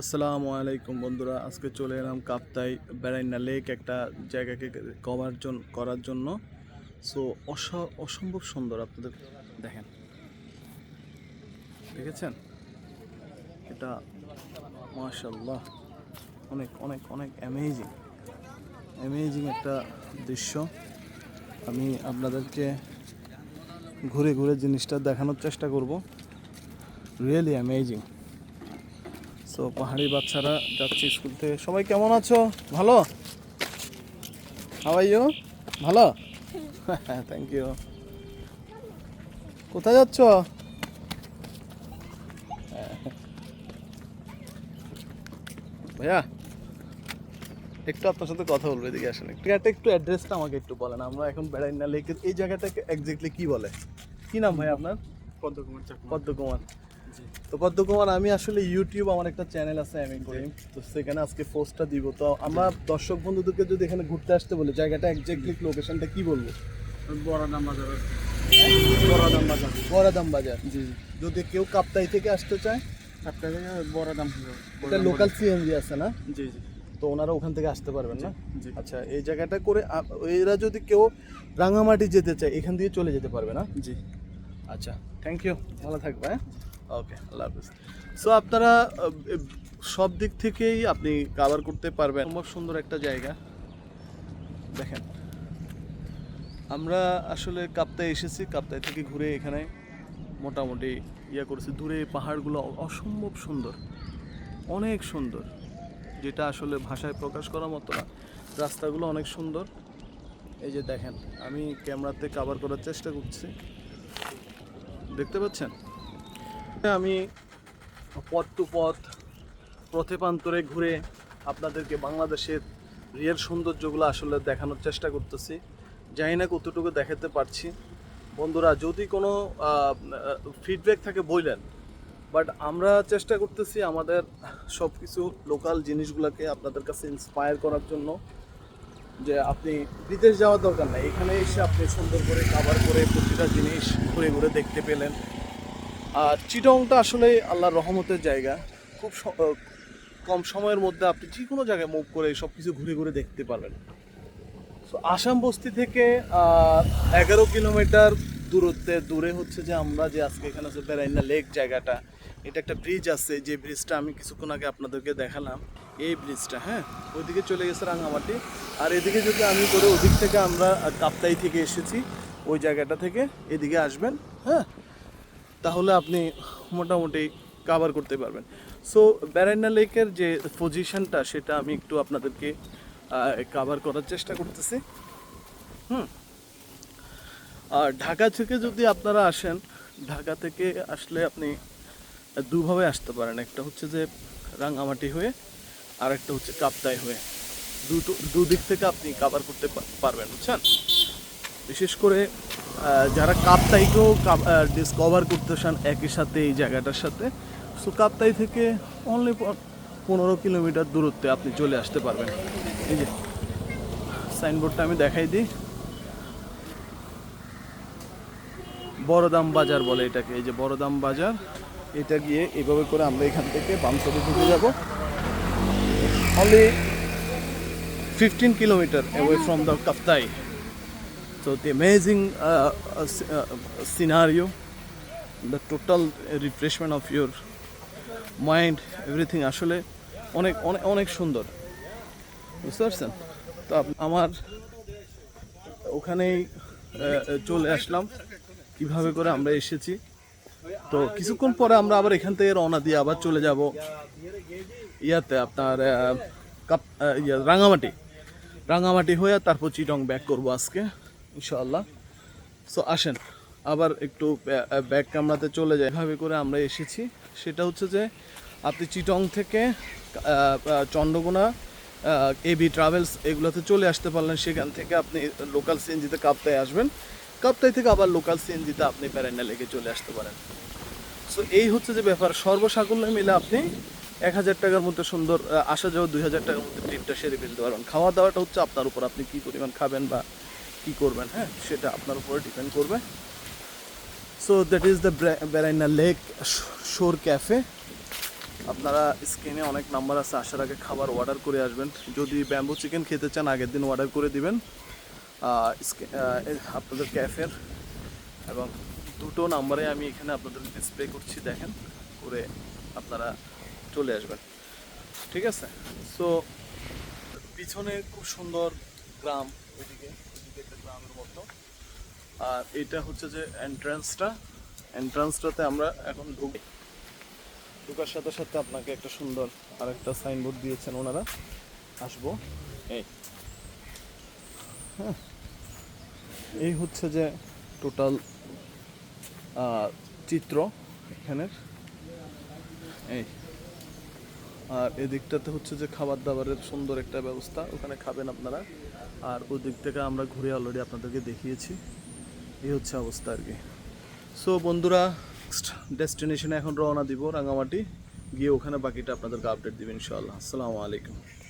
আসসালামু আলাইকুম বন্ধুরা, আজকে চলে এলাম কাপ্তাই বেড়াইনা লেক একটা জায়গাকে কভার করার জন্য। সো অসম্ভব সুন্দর আপনাদের দেখেন। দেখেছেন? এটা মাশাল্লাহ অনেক অনেক অনেক অ্যামেজিং অ্যামেজিং একটা দৃশ্য। আমি আপনাদেরকে ঘুরে ঘুরে জিনিসটা দেখানোর চেষ্টা করব। রিয়েলি অ্যামেজিং সো পাহাড়ি বাচ্চারা যাচ্ছে স্কুল থেকে। সবাই কেমন আছো? ভালো? হাওয়াই ইউ ভালো? হ্যাঁ থ্যাংক ইউ কোথায় যাচ্ছ? ভাইয়া একটু আপনার সাথে কথা বলব এদিকে আসেন একটু। একটা একটু অ্যাড্রেসটা আমাকে একটু বলেন আমরা এখন বেড়াই না লেকের এই জায়গাটাকে এক্স্যাক্টলি কি বলে? কি নাম ভাই আপনার? পদ্মকুমার চাকমা। পদ্মকুমার। তো পদ্মকুমার আমি আসলে ইউটিউব আমার একটা চ্যানেল আছে আমি করি। তো সেখানে আজকে পোস্টটা দিব। তো আমরা দর্শক বন্ধুদেরকে যদি এখানে ঘুরতে আসতে বলি জায়গাটা এক্স্যাক্টলি লোকেশনটা কি বলব? বড়াদাম বাজার বড়াদাম বাজার। বাজার। জি জি। যদি কেউ কাপ্তাই থেকে আসতে চায়? আপনার বড়াদাম এটা লোকাল সিএনজি আছে না? জি জি। তো ওনারা ওখান থেকে আসতে পারবেন না? আচ্ছা এই জায়গাটা করে এরা যদি কেউ রাঙামাটি যেতে চায় এখান দিয়ে চলে যেতে পারবে না? জি। আচ্ছা থ্যাংক ইউ ভালো থাকবে হ্যাঁ? ওকে আল্লাহ হাফিজ। সো আপনারা সব দিক থেকেই আপনি কাভার করতে পারবেন। খুব সুন্দর একটা জায়গা। দেখেন। আমরা আসলে কাপ্তায় এসেছি, কাপ্তায় থেকে ঘুরে এখানে মোটামুটি ইয়ে করেছি। দূরে পাহাড়গুলো অসম্ভব সুন্দর। অনেক সুন্দর। যেটা আসলে ভাষায় প্রকাশ করার মতো না। রাস্তাগুলো অনেক সুন্দর। এই যে দেখেন, আমি ক্যামেরাতে কাভার করার চেষ্টা করছি। দেখতে পাচ্ছেন? আমি পথ টু পথ পথে প্রান্তরে ঘুরে আপনাদেরকে বাংলাদেশের রিয়েল সৌন্দর্যগুলো আসলে দেখানোর চেষ্টা করতেছি। জানি না কতটুকু দেখাতে পারছি। বন্ধুরা, যদি কোনো ফিডব্যাক থাকে বললেন বাট আমরা চেষ্টা করতেছি আমাদের সব কিছু লোকাল জিনিসগুলোকে আপনাদের কাছে ইন্সপায়ার করার জন্য যে আপনি বিদেশ যাওয়ার দরকার নাই। এখানে এসে আপনি সুন্দর করে কাভার করে প্রতিটা জিনিস ঘুরে ঘুরে দেখতে পেলেন। আর চিটংটা আসলে আল্লাহর রহমতের জায়গা। খুব কম সময়ের মধ্যে আপনি যে কোনো জায়গায় মুভ করে সব কিছু ঘুরে ঘুরে দেখতে পারবেন। তো আসাম বস্তি থেকে এগারো কিলোমিটার দূরত্বে দূরে হচ্ছে যে আমরা যে আজকে এখানে আছে বেড়াইনা লেক জায়গাটা, এটা একটা ব্রিজ আছে, যে ব্রিজটা আমি কিছুক্ষণ আগে আপনাদেরকে দেখালাম। এই ব্রিজটা হ্যাঁ? ওইদিকে চলে গেছে রাঙামাটি। আর এদিকে যদি আমি করে ওদিক থেকে আমরা কাপ্তাই থেকে এসেছি, ওই জায়গাটা থেকে এদিকে আসবেন হ্যাঁ? তাহলে আপনি মোটামুটি কাভার করতে পারবেন। সো ব্যারাইনা লেকের যে পজিশনটা সেটা আমি একটু আপনাদেরকে কাভার করার চেষ্টা করতেছি। হুম। আর ঢাকা থেকে যদি আপনারা আসেন, ঢাকা থেকে আসলে আপনি দুভাবে আসতে পারেন। একটা হচ্ছে যে রাঙামাটি হয়ে আর একটা হচ্ছে কাপ্তাই হয়ে। দুটো, দুদিক থেকে আপনি কাভার করতে পারবেন, বুঝছেন? বিশেষ করে যারা কাপ্তাইকেও ডিসকভার করতে চান একই সাথে এই জায়গাটার সাথে সো কাপ্তাই থেকে অনলি পনেরো কিলোমিটার দূরত্বে আপনি চলে আসতে পারবেন। এই যে সাইনবোর্ডটা আমি দেখাই দিই। বড়দাম বাজার বলে এটাকে, এই যে বড়দাম বাজার, এটা গিয়ে এভাবে করে আমরা এখান থেকে বাম সাইডে ঢুকে যাব। Only fifteen kilometre away from the Kaptai So the amazing uh, uh, uh, scenario, the total refreshment of your mind, everything আসলে অনেক অনেক অনেক সুন্দর। বুঝতে পারছেন? তো আমার ওখানেই চলে আসলাম। কীভাবে করে আমরা এসেছি? তো কিছুক্ষণ পরে আমরা আবার এখান থেকে রওনা দিয়ে আবার চলে যাব ইয়াতে আপনার কাপ রাঙামাটি। রাঙামাটি হয়ে তারপর চিটং ব্যাক করব আজকে। ইনশাআল্লাহ। সো আসেন, আবার একটু ব্যাক কামরাতে চলে যায় এভাবে করে আমরা এসেছি। সেটা হচ্ছে যে, আপনি চিটং থেকে চন্দ্রকোনা এবি ট্রাভেলস এগুলোতে চলে আসতে পারলেন। সেখান থেকে আপনি লোকাল সিএনজিতে কাপ্তায় আসবেন। কাপ্তাই থেকে আবার লোকাল সিএনজিতে আপনি প্যারেন্ডা লেগে চলে আসতে পারেন। সো এই হচ্ছে যে ব্যাপার। সর্বসাকুল্যে মিলে আপনি এক হাজার টাকার মধ্যে সুন্দর আসা যাওয়া দুই হাজার টাকার মধ্যে ট্রিপটা সেরে ফেলতে পারবেন। খাওয়া দাওয়াটা হচ্ছে আপনার উপর। আপনি কী পরিমাণ খাবেন বা কী করবেন হ্যাঁ সেটা আপনার উপরে ডিপেন্ড করবে। So that is the Beraina lake shore cafe আপনারা স্ক্রিনে অনেক নাম্বার আছে, আসার আগে খাবার অর্ডার করে আসবেন। যদি ব্যাম্বু চিকেন খেতে চান, আগের দিন অর্ডার করে দিবেন। আপনাদের ক্যাফের এবং দুটো নাম্বারে আমি এখানে আপনাদের ডিসপ্লে করছি, দেখেন, করে আপনারা চলে আসবেন। ঠিক আছে? সো পিছনে খুব সুন্দর গ্রাম ওইদিকে আর এটা হচ্ছে যে এন্ট্রান্সটা এন্ট্রান্সটাতে আমরা এখন ঢুকি, ঢুকার সাথে সাথে আপনাকে একটা সুন্দর আর একটা সাইনবোর্ড দিয়েছেন ওনারা। আসব। এই। হ্যাঁ। এই হচ্ছে যে টোটাল চিত্র এখানের। এই। আর এদিকটাতে হচ্ছে যে খাবার দাবারের সুন্দর একটা ব্যবস্থা, ওখানে খাবেন আপনারা। আর ওই দিক থেকে আমরা ঘুরে অলরেডি আপনাদেরকে দেখিয়েছি। এই হচ্ছে অবস্থা আর কি। সো বন্ধুরা ডেস্টিনেশনে এখন রওনা দিব রাঙামাটি। গিয়ে ওখানে বাকিটা আপনাদেরকে আপডেট দেবেন ইনশাআল্লাহ। আসসালামু আলাইকুম।